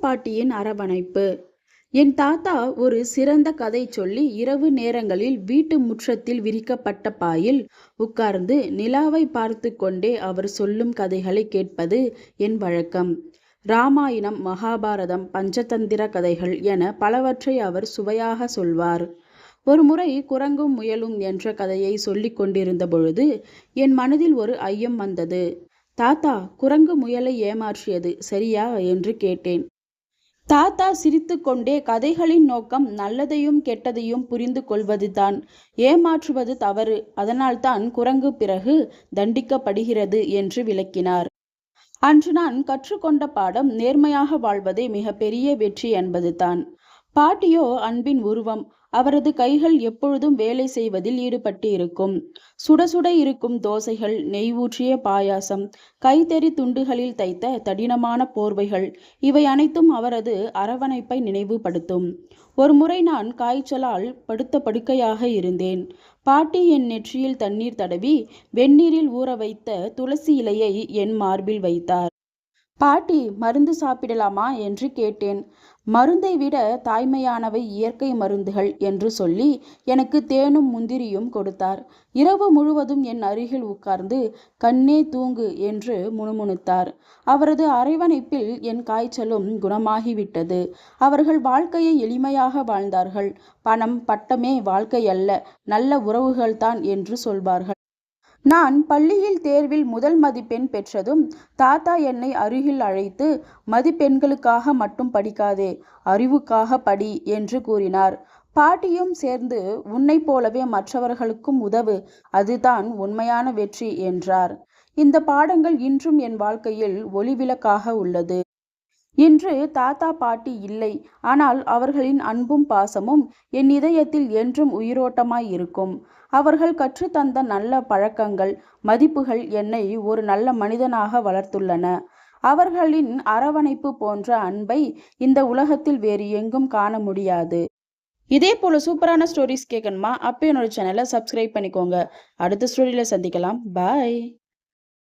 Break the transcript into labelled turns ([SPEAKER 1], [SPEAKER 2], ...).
[SPEAKER 1] பாட்டியின் அரவணைப்பு. என் தாத்தா ஒரு சிறந்த கதை சொல்லி இரவு நேரங்களில் வீட்டு முற்றத்தில் விரிக்கப்பட்ட பாயில் உட்கார்ந்து நிலாவை பார்த்து கொண்டே அவர் சொல்லும் கதைகளை கேட்பது என் வழக்கம். ராமாயணம் மகாபாரதம் பஞ்சதந்திர கதைகள் என பலவற்றை அவர் சுவையாக சொல்வார். ஒரு முறை குரங்கும் முயலும் என்ற கதையை சொல்லிக் கொண்டிருந்த பொழுது என் மனதில் ஒரு ஐயம் வந்தது. தாத்தா குரங்கு முயலை ஏமாற்றியது சரியா? என்று கேட்டேன். தாத்தா சிரித்துக்கொண்டே கதைகளின் நோக்கம் நல்லதையும் கெட்டதையும் புரிந்து கொள்வதுதான் ஏமாற்றுவது தவறு. அதனால்தான் குரங்கு பிறகு தண்டிக்கப்படுகிறது என்று விளக்கினார். அன்று நான் கற்றுக்கொண்ட பாடம் நேர்மையாக வாழ்வதே மிகப்பெரிய வெற்றி என்பதுதான். பாட்டியோ அன்பின் உருவம். அவரது கைகள் எப்பொழுதும் வேலை செய்வதில் ஈடுபட்டு இருக்கும் சுட சுட இருக்கும் தோசைகள் நெய் ஊற்றிய பாயாசம் கைத்தறி துண்டுகளில் தைத்த தடினமான போர்வைகள் இவை அனைத்தும் அவரது அரவணைப்பை நினைவுபடுத்தும். ஒரு முறை நான் காய்ச்சலால் படுத்த படுக்கையாக இருந்தேன். பாட்டி என் நெற்றியில் தண்ணீர் தடவி வெந்நீரில் ஊற வைத்த துளசி இலையை என் மார்பில் வைத்தார். பாட்டி மருந்து சாப்பிடலாமா என்று கேட்டேன். மருந்தை விட தாய்மையானவை இயற்கை மருந்துகள் என்று சொல்லி எனக்கு தேனும் முந்திரியும் கொடுத்தார். இரவு முழுவதும் என் அருகில் உட்கார்ந்து கண்ணே தூங்கு என்று முணுமுணுத்தார். அவரது அரைவணைப்பில் என் காய்ச்சலும் குணமாகிவிட்டது. அவர்கள் வாழ்க்கையை எளிமையாக வாழ்ந்தார்கள். பணம் பட்டமே வாழ்க்கை அல்ல நல்ல உறவுகள்தான் என்று சொல்வார்கள். நான் பள்ளியில் தேர்வில் முதல் மதிப்பெண் பெற்றதும் தாத்தா என்னை அருகில் அழைத்து மதிப்பெண்களுக்காக மட்டும் படிக்காதே அறிவுக்காக படி என்று கூறினார். பாட்டியும் சேர்ந்து உன்னை போலவே மற்றவர்களுக்கும் உதவு அதுதான் உண்மையான வெற்றி என்றார். இந்த பாடங்கள் இன்றும் என் வாழ்க்கையில் ஒளிவிளக்காக உள்ளது. இன்று தாத்தா பாட்டி இல்லை. ஆனால் அவர்களின் அன்பும் பாசமும் என் இதயத்தில் என்றும் உயிரோட்டமாய் இருக்கும். அவர்கள் கற்றுத்தந்த நல்ல பழக்கங்கள் மதிப்புகள் என்னை ஒரு நல்ல மனிதனாக வளர்த்துள்ளன. அவர்களின் அரவணைப்பு போன்ற அன்பை இந்த உலகத்தில் வேறு எங்கும் காண முடியாது. இதே போல சூப்பரான ஸ்டோரிஸ் கேட்கணுமா அப்போ என்னோட சேனலை சப்ஸ்கிரைப் பண்ணிக்கோங்க. அடுத்த ஸ்டோரியில் சந்திக்கலாம். பாய்